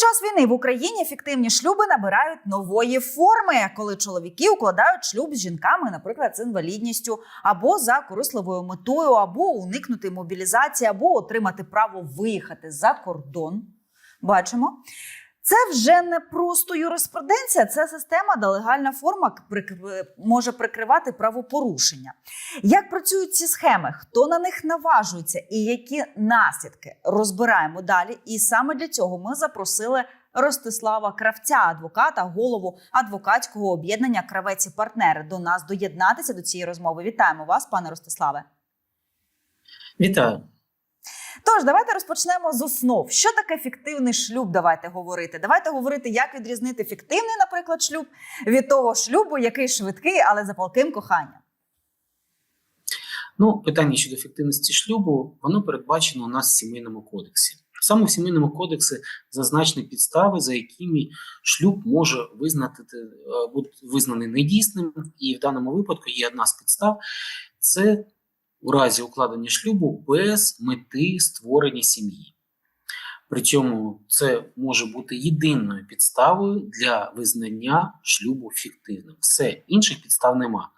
Під час війни в Україні фіктивні шлюби набирають нової форми, коли чоловіки укладають шлюб з жінками, наприклад, з інвалідністю, або за корисливою метою, або уникнути мобілізації, або отримати право виїхати за кордон. Бачимо. Це вже не просто юриспруденція, це система, де легальна форма може прикривати правопорушення. Як працюють ці схеми? Хто на них наважується і які наслідки розбираємо далі? І саме для цього ми запросили Ростислава Кравця, адвоката, голову адвокатського об'єднання Кравець і партнери до нас доєднатися до цієї розмови. Вітаємо вас, пане Ростиславе. Вітаю. Тож, давайте розпочнемо з основ. Що таке фіктивний шлюб? Давайте говорити. Давайте говорити, як відрізнити фіктивний, наприклад, шлюб від того шлюбу, який швидкий, але за палким коханням. Ну, питання щодо ефективності шлюбу, воно передбачено у нас в сімейному кодексі. Саме в сімейному кодексі зазначені підстави, за якими шлюб може визнати е, бути визнаний недійсним, і в даному випадку є одна з підстав це у разі укладення шлюбу без мети створення сім'ї. Причому це може бути єдиною підставою для визнання шлюбу фіктивним. Все, інших підстав нема.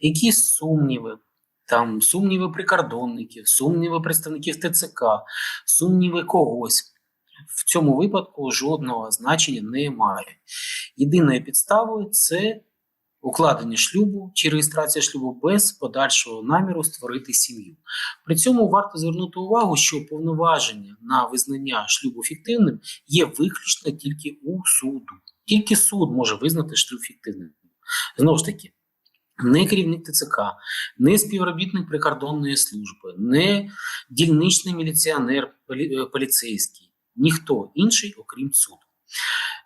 Якісь сумніви, там сумніви прикордонників, сумніви представників ТЦК, сумніви когось. В цьому випадку жодного значення не має. Єдиною підставою це укладення шлюбу чи реєстрація шлюбу без подальшого наміру створити сім'ю. При цьому варто звернути увагу, що повноваження на визнання шлюбу фіктивним є виключно тільки у суду. Тільки суд може визнати шлюб фіктивним. Знову ж таки, не керівник ТЦК, не співробітник прикордонної служби, не дільничний міліціонер полі- поліцейський, ніхто інший, окрім суду.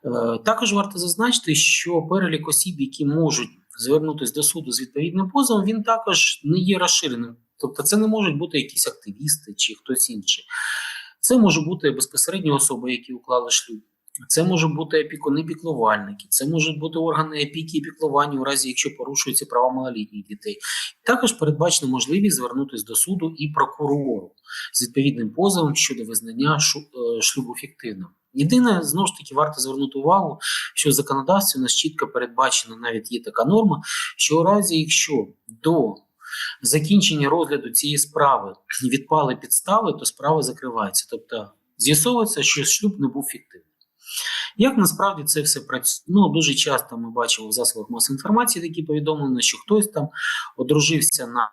Е, Також варто зазначити, що перелік осіб, які можуть звернутися до суду з відповідним позовом, він також не є розширеним. Тобто, це не можуть бути якісь активісти чи хтось інший. Це може бути безпосередньо особи, які уклали шлюб. Це можуть бути опікуни піклувальники, це можуть бути органи опіки і піклування у разі, якщо порушуються права малолітніх дітей. Також передбачена можливість звернутися до суду і прокурору з відповідним позовом щодо визнання е, шлюбу фіктивним. Єдине, знову ж таки, варто звернути увагу, що в законодавстві у нас чітко передбачена навіть є така норма, що у разі, якщо до закінчення розгляду цієї справи відпали підстави, то справа закривається. Тобто з'ясовується, що шлюб не був фіктивним. Як насправді це все працює? Ну, дуже часто ми бачимо в засобах масової інформації такі повідомлення, що хтось там одружився на,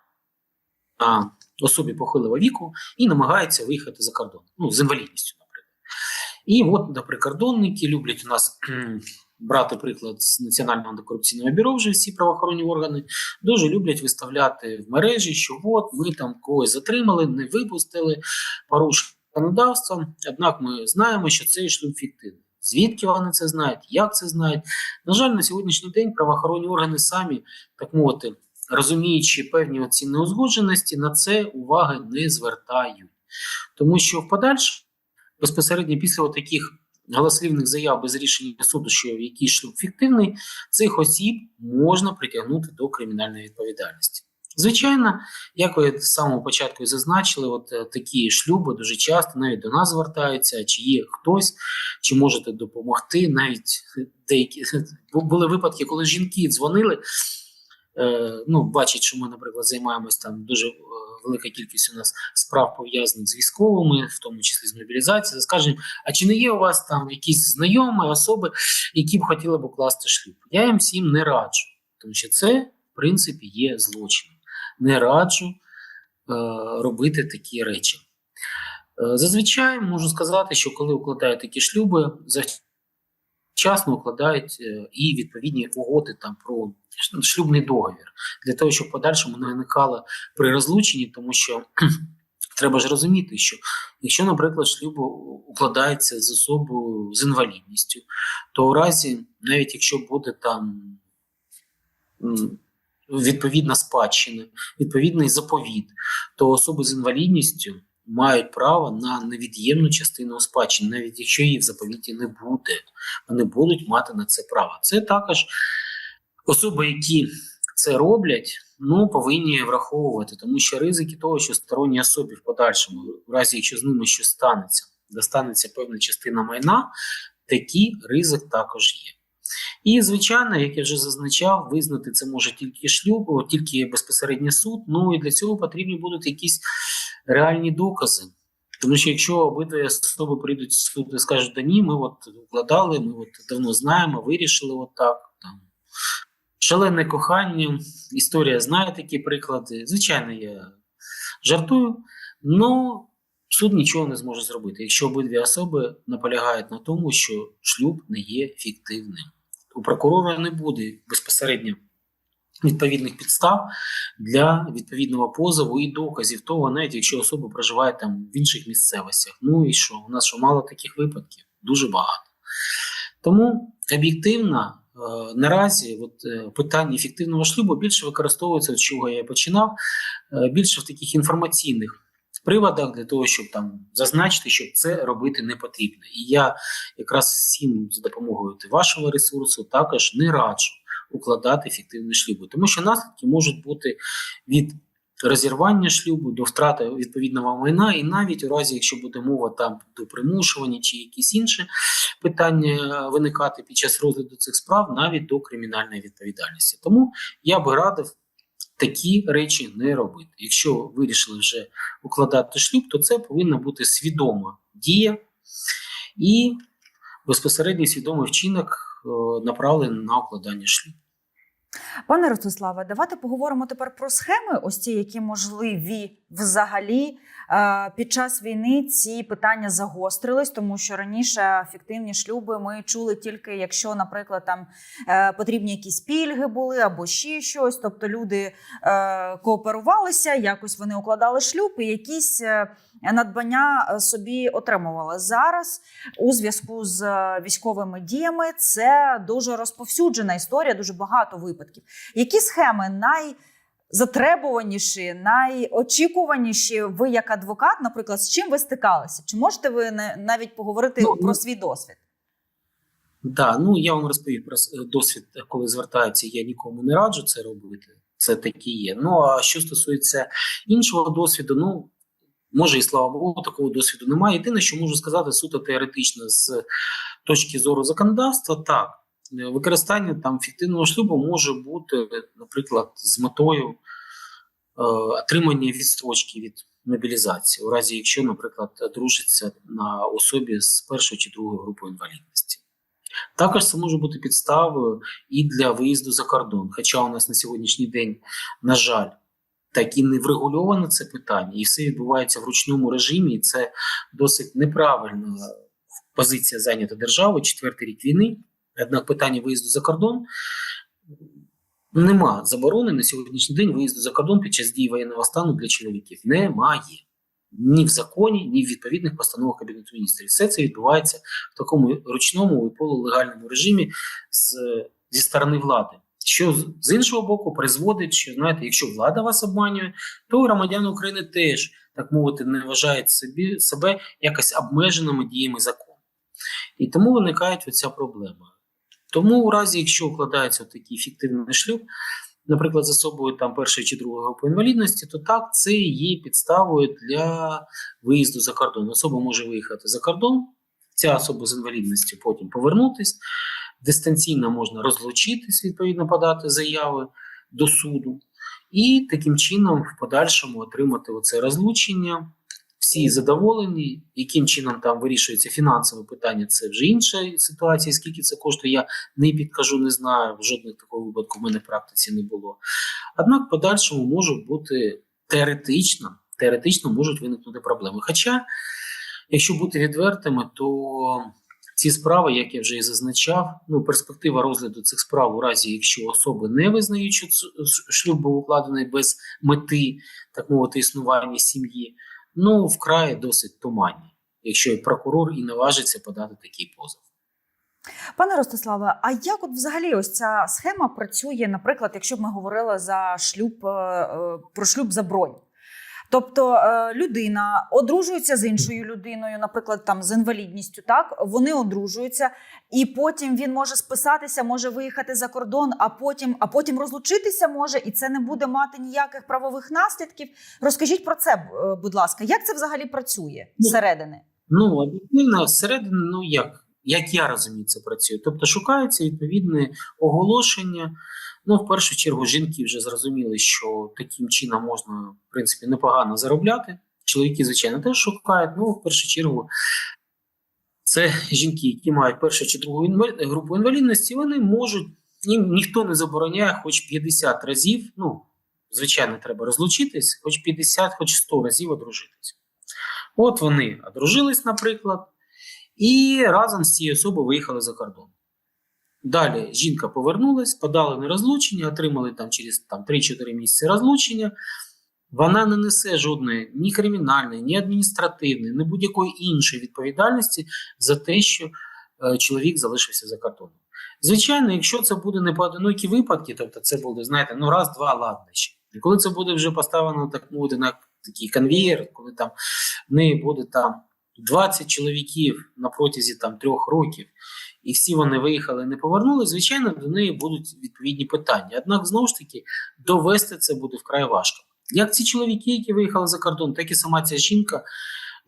особі похилого віку і намагається виїхати за кордон, ну, з інвалідністю. І от да, прикордонники люблять у нас брати приклад з Національного антикорупційного бюро, вже всі правоохоронні органи дуже люблять виставляти в мережі, що от ми там когось затримали, не випустили, порушили законодавство. Однак ми знаємо, що цей шлюб фіктивний. Звідки вони це знають, як це знають? На жаль, на сьогоднішній день правоохоронні органи самі, так мовити, розуміючи певні оці неузгодженості, на це уваги не звертають. Тому що в подальшому, безпосередньо після таких голослівних заяв без рішення суду, що якийсь шлюб фіктивний, цих осіб можна притягнути до кримінальної відповідальності. Звичайно, як ви з самого початку і зазначили, от е, такі шлюби дуже часто навіть до нас звертаються, чи є хтось, чи можете допомогти. Навіть деякі були випадки, коли жінки дзвонили. Е, ну, бачать, що ми, наприклад, займаємось там дуже е, велика кількість у нас справ пов'язаних з військовими, в тому числі з мобілізацією. Скажемо, а чи не є у вас там якісь знайомі особи, які б хотіли б укласти шлюб? Я їм всім не раджу, тому що це, в принципі, є злочином. Не раджу е, робити такі речі. Е, Зазвичай можу сказати, що коли укладають такі шлюби, завчасно укладають е, і відповідні угоди там про шлюбний договір. Для того, щоб в подальшому не виникало при розлученні, тому що треба ж розуміти, що якщо, наприклад, шлюб укладається з особою з інвалідністю, то у разі, навіть якщо буде там відповідна спадщина, відповідний заповіт, то особи з інвалідністю мають право на невід'ємну частину спадщини, навіть якщо її в заповіті не буде, вони будуть мати на це право. Це також особи, які це роблять, ну повинні враховувати, тому що ризики того, що сторонні особі в подальшому, в разі якщо з ними щось станеться, достанеться певна частина майна, такий ризик також є. І, звичайно, як я вже зазначав, визнати це може тільки шлюб, тільки безпосередньо суд. Ну і для цього потрібні будуть якісь реальні докази. Тому що якщо обидві особи прийдуть в суд і скажуть, да ні, ми от укладали, ми от давно знаємо, вирішили от так. Там. Шалене кохання, історія знає такі приклади. Звичайно, я жартую, але суд нічого не зможе зробити, якщо обидві особи наполягають на тому, що шлюб не є фіктивним. У прокурора не буде безпосередньо відповідних підстав для відповідного позову і доказів того, навіть якщо особа проживає там в інших місцевостях. Ну і що? У нас що мало таких випадків? Дуже багато. Тому об'єктивно е, наразі от, е, питання ефективного шлюбу більше використовується, з чого я починав, е, більше в таких інформаційних приводах для того, щоб там зазначити, що це робити не потрібно. І я якраз всім за допомогою вашого ресурсу також не раджу укладати фіктивні шлюби, тому що наслідки можуть бути від розірвання шлюбу до втрати відповідного майна, і навіть у разі, якщо буде мова там до примушування чи якісь інші питання виникати під час розгляду цих справ, навіть до кримінальної відповідальності. Тому я би радив такі речі не робити. Якщо вирішили вже укладати шлюб, то це повинна бути свідома дія і безпосередній свідомий вчинок е, направлений на укладання шлюбу. Пане Ростиславе, давайте поговоримо тепер про схеми, ось ті, які можливі взагалі. Е, Під час війни ці питання загострились, тому що раніше фіктивні шлюби ми чули тільки, якщо, наприклад, там е, потрібні якісь пільги були або ще щось. Тобто люди е, кооперувалися, якось вони укладали шлюб і якісь надбання собі отримували. Зараз у зв'язку з військовими діями це дуже розповсюджена історія, дуже багато випадків. Які схеми найзатребуваніші, найочікуваніші ви як адвокат, наприклад, з чим ви стикалися? Чи можете ви навіть поговорити Ну, про ну, свій досвід? Да, ну я вам розповів про досвід, коли звертаються, я нікому не раджу це робити. Це такі є. Ну а що стосується іншого досвіду, ну може і слава Богу, такого досвіду немає. Єдине, що можу сказати суто теоретично з точки зору законодавства, так е, використання там фіктивного шлюбу може бути, наприклад, з метою е, отримання відстрочки від мобілізації, у разі якщо, наприклад, дружиться на особі з першої чи другої групи інвалідності. Також це може бути підставою і для виїзду за кордон. Хоча у нас на сьогоднішній день, на жаль, так і не врегульовано це питання, і все відбувається в ручному режимі, і це досить неправильна позиція зайнята державою, четвертий рік війни. Однак питання виїзду за кордон нема заборони на сьогоднішній день виїзду за кордон під час дії воєнного стану для чоловіків. Немає ні в законі, ні в відповідних постановах Кабінету міністрів. Все це відбувається в такому ручному і полулегальному режимі з, зі сторони влади. Що з- іншого боку призводить, що знаєте, якщо влада вас обманює, то громадяни України теж, так мовити, не вважають собі, себе якось обмеженими діями закону. І тому виникає оця проблема. Тому, у разі, якщо укладається такий фіктивний шлюб, наприклад, з особою там першої чи другої групи інвалідності, то так це є підставою для виїзду за кордон. Особа може виїхати за кордон, ця особа з інвалідністю потім повернутись. Дистанційно можна розлучитись, відповідно, подати заяви до суду, і таким чином в подальшому отримати оце розлучення. Всі задоволені, яким чином там вирішується фінансове питання, це вже інша ситуація. Скільки це коштує, я не підкажу, не знаю. В Жодних такого випадку в мене практиці не було. Однак, подальшому можуть бути теоретично, теоретично можуть виникнути проблеми. Хоча, якщо бути відвертими, то ці справи, як я вже і зазначав, ну перспектива розгляду цих справ у разі, якщо особи не визнають, що шлюб був укладений без мети, так мовити, існування сім'ї, ну вкрай досить туманні, якщо і прокурор і наважиться подати такий позов. Пане Ростиславе, а як от взагалі ось ця схема працює, наприклад, якщо б ми говорили за шлюб е, е, про шлюб за бронь? Тобто е, людина одружується з іншою людиною, наприклад, там з інвалідністю, так вони одружуються, і потім він може списатися, може виїхати за кордон, а потім, а потім розлучитися може, і це не буде мати ніяких правових наслідків. Розкажіть про це, е, будь ласка, як це взагалі працює Ну, зсередини? Ну, об'єктивно, всередині, ну як, як я розумію, це працює. Тобто шукається відповідне оголошення. Ну, в першу чергу, жінки вже зрозуміли, що таким чином можна, в принципі, непогано заробляти. Чоловіки, звичайно, теж шукають. Ну, в першу чергу, це жінки, які мають першу чи другу інвалід- групу інвалідності, вони можуть, їм ніхто не забороняє хоч 50 разів. Ну, звичайно, треба розлучитись, хоч 50, хоч 100 разів одружитись. От вони одружились, наприклад, і разом з цією особою виїхали за кордон. Далі жінка повернулась, подали на розлучення, отримали там через там, 3-4 місяці розлучення. Вона не несе жодної ні кримінальної, ні адміністративної, ні будь-якої іншої відповідальності за те, що е, чоловік залишився за кордоном. Звичайно, якщо це буде не поодинокі випадки, тобто це буде, знаєте, ну раз, два, ладно ще. І коли це буде вже поставлено так мовити на такий конвієр, коли там в неї буде там 20 чоловіків на протязі там трьох років, і всі вони виїхали не повернули, звичайно, до неї будуть відповідні питання. Однак, знову ж таки, довести це буде вкрай важко. Як ці чоловіки, які виїхали за кордон, так і сама ця жінка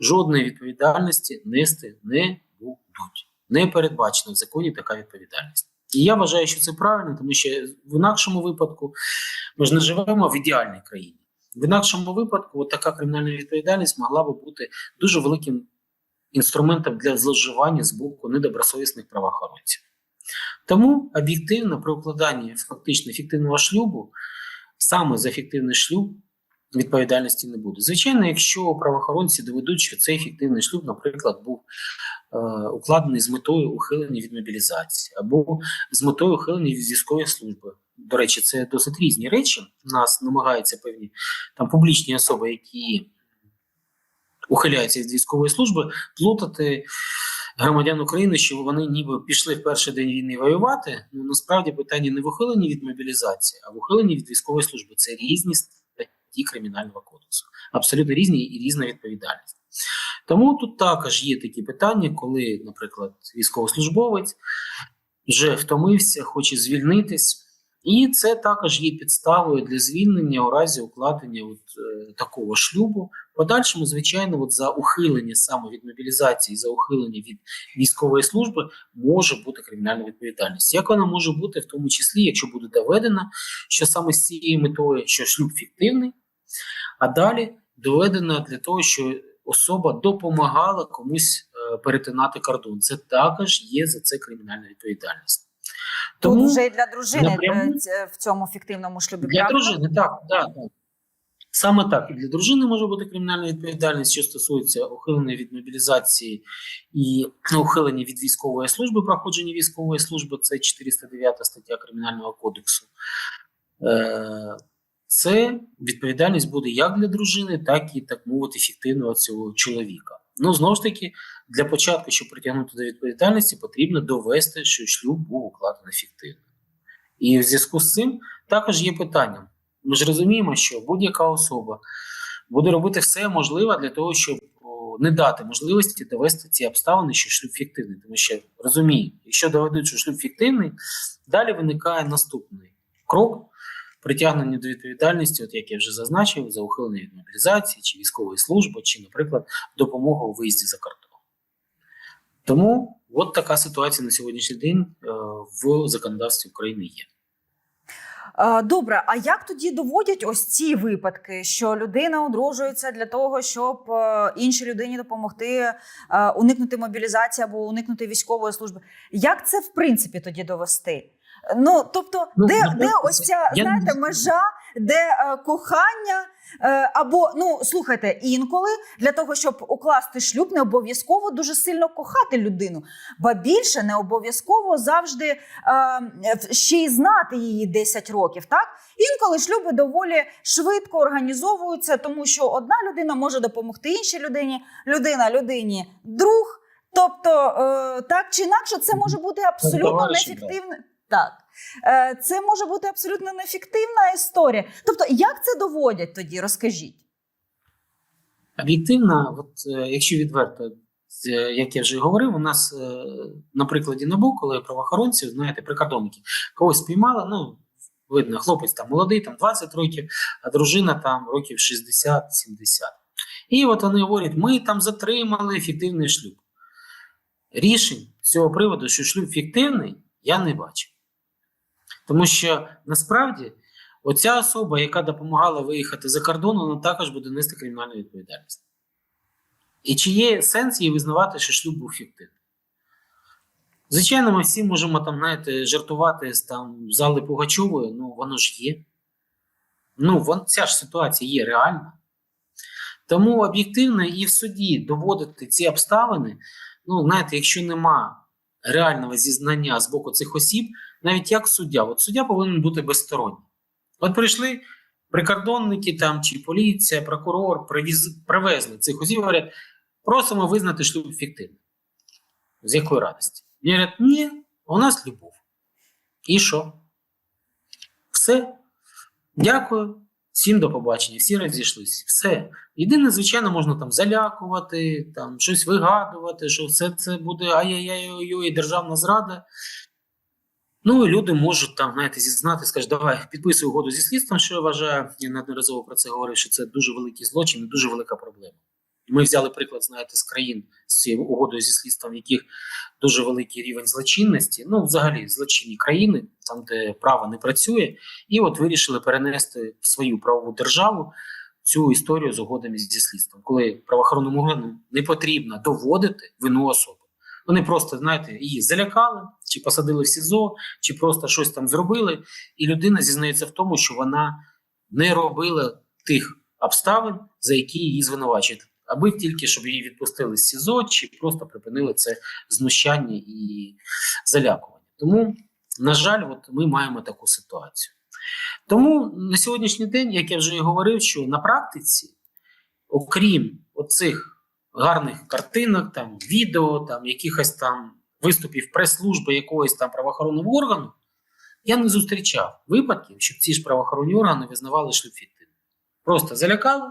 жодної відповідальності нести не будуть. Не передбачена в законі така відповідальність. І я вважаю, що це правильно, тому що в інакшому випадку ми ж не живемо в ідеальній країні. В інакшому випадку, от така кримінальна відповідальність могла би бути дуже великим інструментом для зловживання з боку недобросовісних правоохоронців. Тому об'єктивно при укладанні фактично фіктивного шлюбу, саме за фіктивний шлюб, відповідальності не буде. Звичайно, якщо правоохоронці доведуть, що цей фіктивний шлюб, наприклад, був е, укладений з метою ухилення від мобілізації або з метою ухилення від військової служби. До речі, це досить різні речі. Нас намагаються певні там публічні особи, які ухиляються від військової служби, плутати громадян України, що вони ніби пішли в перший день війни воювати. Ну насправді питання не в ухиленні від мобілізації, а в ухиленні від військової служби. Це різні статті кримінального кодексу, абсолютно різні і різна відповідальність. Тому тут також є такі питання, коли, наприклад, військовослужбовець вже втомився, хоче звільнитись. І це також є підставою для звільнення у разі укладення от, е, такого шлюбу. Подальшому, звичайно, от за ухилення саме від мобілізації, за ухилення від військової служби може бути кримінальна відповідальність. Як вона може бути, в тому числі, якщо буде доведено, що саме з цією метою, що шлюб фіктивний, а далі доведено для того, що особа допомагала комусь е, перетинати кордон. Це також є за це кримінальна відповідальність. Тут вже і для дружини напряму- е, в цьому фіктивному шлюбі. Для правильно? дружини, так, так, так. Саме так. І для дружини може бути кримінальна відповідальність, що стосується ухилення від мобілізації і ухилення від військової служби, проходження військової служби, це 409 стаття Кримінального кодексу. Е, Це відповідальність буде як для дружини, так і так мовити фіктивного цього чоловіка. Ну, знову ж таки, для початку, щоб притягнути до відповідальності, потрібно довести, що шлюб був укладений фіктивно. І в зв'язку з цим також є питання. Ми ж розуміємо, що будь-яка особа буде робити все можливе для того, щоб не дати можливості довести ці обставини, що шлюб фіктивний. Тому що розумію, якщо доведуть, що шлюб фіктивний, далі виникає наступний крок притягнення до відповідальності, от як я вже зазначив, за ухилення від мобілізації чи військової служби, чи, наприклад, допомога у виїзді за кордон. Тому от така ситуація на сьогоднішній день е, в законодавстві України є. Е, Добре, а як тоді доводять ось ці випадки, що людина одружується для того, щоб е, іншій людині допомогти уникнути мобілізації або уникнути військової служби? Як це в принципі тоді довести? Ну тобто, Ну, де, де ось ця я знаєте межа, де е, кохання? Е, або ну слухайте, інколи для того, щоб укласти шлюб, не обов'язково дуже сильно кохати людину, ба більше не обов'язково завжди е, ще й знати її 10 років. Так інколи шлюби доволі швидко організовуються, тому що одна людина може допомогти іншій людині, людина людині друг. Тобто, е, так чи інакше, це може бути абсолютно неефективне. Так. Е, Це може бути абсолютно неефективна історія. Тобто, як це доводять тоді? Розкажіть. Об'єктивно, от, е, якщо відверто, е, як я вже говорив, у нас на прикладі НАБУ, коли правоохоронці, знаєте, прикордонники, когось спіймали, ну, видно, хлопець там молодий, там 20 років, а дружина там років 60-70. І от вони говорять, ми там затримали ефективний шлюб. Рішень з цього приводу, що шлюб фіктивний, я не бачу. Тому що насправді оця особа, яка допомагала виїхати за кордон, вона також буде нести кримінальну відповідальність. І чи є сенс їй визнавати, що шлюб був фіктивний? Звичайно, ми всі можемо там, знаєте, жартувати з там зали Пугачової, ну воно ж є. Ну, вон, ця ж ситуація є реальна. Тому об'єктивно і в суді доводити ці обставини, ну, знаєте, якщо нема реального зізнання з боку цих осіб, навіть як суддя, от суддя повинен бути безсторонній. От прийшли прикордонники там, чи поліція, прокурор, привіз, привезли цих осіб, говорять, просимо визнати шлюб фіктивним. З якої радості? Вони говорять, ні, у нас любов. І що? Все. Дякую. Всім до побачення, всі розійшлися. Все. Єдине, звичайно, можна там залякувати, там щось вигадувати, що все це буде ай-яй-яй-ой, державна зрада. Ну, і люди можуть там, знаєте, зізнати, скажуть, давай підписуй угоду зі слідством, що я вважаю, я неодноразово про це говорив, що це дуже великий злочин і дуже велика проблема. Ми взяли приклад, знаєте, з країн з цією угодою зі слідством, в яких дуже великий рівень злочинності, ну, взагалі, злочинні країни, там, де право не працює, і от вирішили перенести в свою правову державу цю історію з угодами зі слідством, коли правоохоронним органам не потрібно доводити вину особи. Вони просто, знаєте, її залякали, чи посадили в СІЗО, чи просто щось там зробили, і людина зізнається в тому, що вона не робила тих обставин, за які її звинувачують, аби тільки щоб її відпустили з СІЗО, чи просто припинили це знущання і залякування. Тому, на жаль, от ми маємо таку ситуацію. Тому на сьогоднішній день, як я вже і говорив, що на практиці, окрім оцих гарних картинок, там відео, там якихось там виступів прес-служби якогось там правоохоронного органу, я не зустрічав випадків, щоб ці ж правоохоронні органи визнавали шлюб. Просто залякали,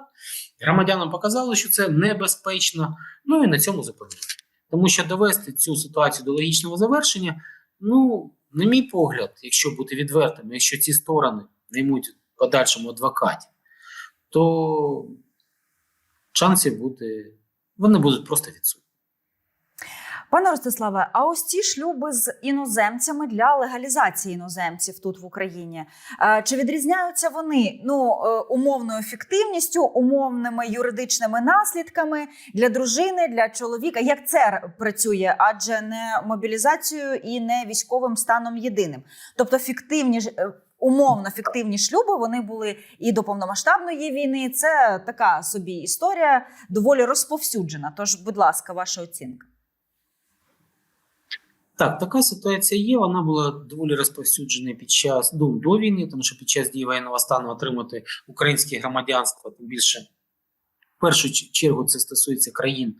громадянам показали, що це небезпечно, ну і на цьому зупинили. Тому що довести цю ситуацію до логічного завершення, ну, на мій погляд, якщо бути відвертим, якщо ці сторони наймуть подальшому адвокатів, то шансів бути вони будуть просто відсутні. Пане Ростиславе, а ось ці шлюби з іноземцями для легалізації іноземців тут в Україні. е, Чи відрізняються вони ну е, умовною ефективністю, умовними юридичними наслідками для дружини, для чоловіка? Як це працює? Адже не мобілізацією і не військовим станом єдиним. Тобто фіктивні е, умовно фіктивні шлюби вони були і до повномасштабної війни. Це така собі історія доволі розповсюджена. Тож, будь ласка, ваша оцінка. Так, така ситуація є. Вона була доволі розповсюджена під час ну, до війни, тому що під час дії воєнного стану отримати українське громадянство, тим більше в першу чергу це стосується країн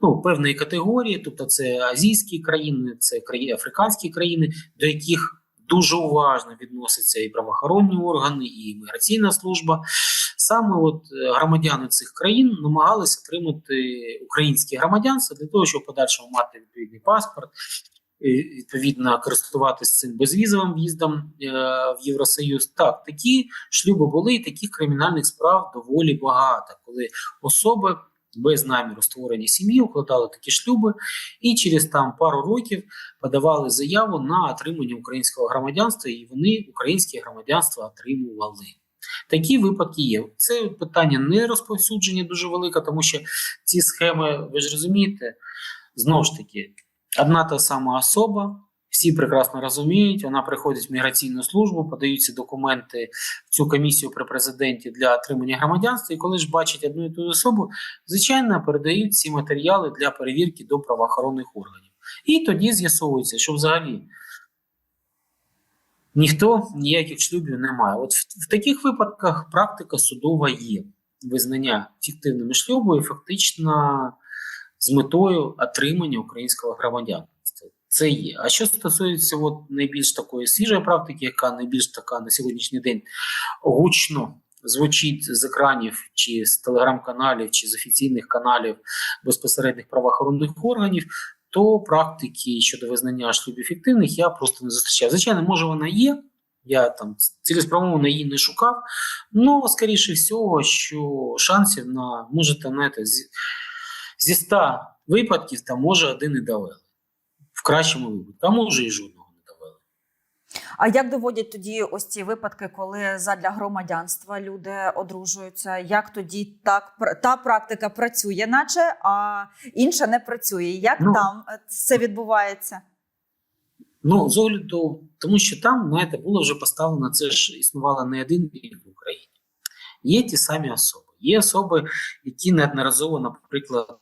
ну, певної категорії, тобто це азійські країни, це країни, африканські країни, до яких дуже уважно відносяться і правоохоронні органи, і міграційна служба. Саме от е, громадяни цих країн намагалися отримати українське громадянство для того, щоб подальшому мати відповідний паспорт, відповідно користуватися цим безвізовим в'їздом е, в Євросоюз. Так, такі шлюби були, і таких кримінальних справ доволі багато, коли особи без наміру створення сім'ї укладали такі шлюби, і через там пару років подавали заяву на отримання українського громадянства, і вони українське громадянство отримували. Такі випадки є. Це питання не розповсюдження дуже велике, тому що ці схеми, ви ж розумієте, знову ж таки, одна та сама особа, всі прекрасно розуміють, вона приходить в міграційну службу, подаються документи в цю комісію при президенті для отримання громадянства, і коли ж бачать одну і ту особу, звичайно, передають ці матеріали для перевірки до правоохоронних органів. І тоді з'ясовується, що взагалі ніхто ніяких шлюбів не має. От в, в таких випадках практика судова є визнання фіктивними шлюбу і фактично з метою отримання українського громадянства. Це є. А що стосується от найбільш такої свіжої практики, яка найбільш така на сьогоднішній день гучно звучить з екранів чи з телеграм-каналів, чи з офіційних каналів безпосередніх правоохоронних органів, то практики щодо визнання шлюбів фіктивних я просто не зустрічав. Звичайно, може вона є. Я там цілеспрямовано її не шукав, але скоріше всього, що шансів на може там знаєте, зі, зі 100 випадків там може один і довели. Кращому випадку, а може і жодного не довели. А як доводять тоді ось ці випадки, коли задля громадянства люди одружуються? Як тоді так та практика працює, наче а інша не працює? Як Ну, там е, це відбувається? Ну, з огляду, тому що там, знаєте, було вже поставлено, це ж існувало не один рік в Україні. Є ті самі особи. Є особи, які неодноразово, наприклад,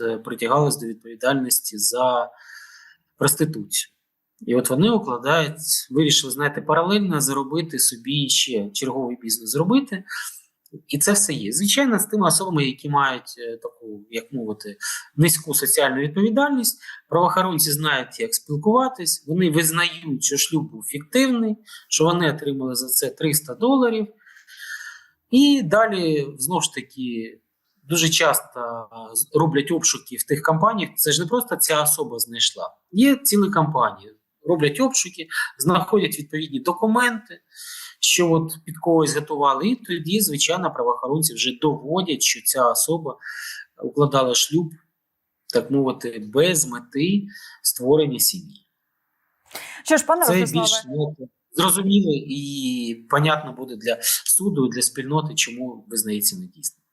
е, притягались до відповідальності за проституцію. І от вони укладають, вирішили, знаєте, паралельно заробити собі ще черговий бізнес зробити. І це все є. Звичайно, з тими особами, які мають е, таку, як мовити, низьку соціальну відповідальність, правоохоронці знають, як спілкуватись, вони визнають, що шлюб був фіктивний, що вони отримали за це 300 доларів. І далі, знову ж таки, дуже часто роблять обшуки в тих компаніях. Це ж не просто ця особа знайшла. Є цілі компанії, роблять обшуки, знаходять відповідні документи, що от під когось готували, і тоді, звичайно, правоохоронці вже доводять, що ця особа укладала шлюб, так мовити, без мети створення сім'ї. Що ж, пане Це більш ну, зрозуміло і понятно буде для суду, для спільноти, чому визнається недійсним.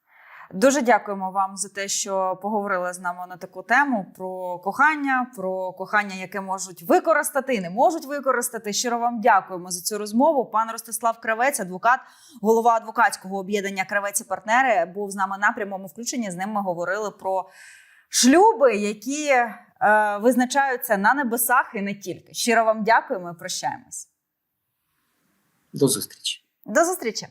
Дуже дякуємо вам за те, що поговорили з нами на таку тему про кохання, про кохання, яке можуть використати і не можуть використати. Щиро вам дякуємо за цю розмову. Пан Ростислав Кравець, адвокат, голова адвокатського об'єднання Кравець і партнери, був з нами на прямому включенні. З ним ми говорили про шлюби, які е, визначаються на небесах і не тільки. Щиро вам дякуємо і прощаємось. До зустрічі. До зустрічі.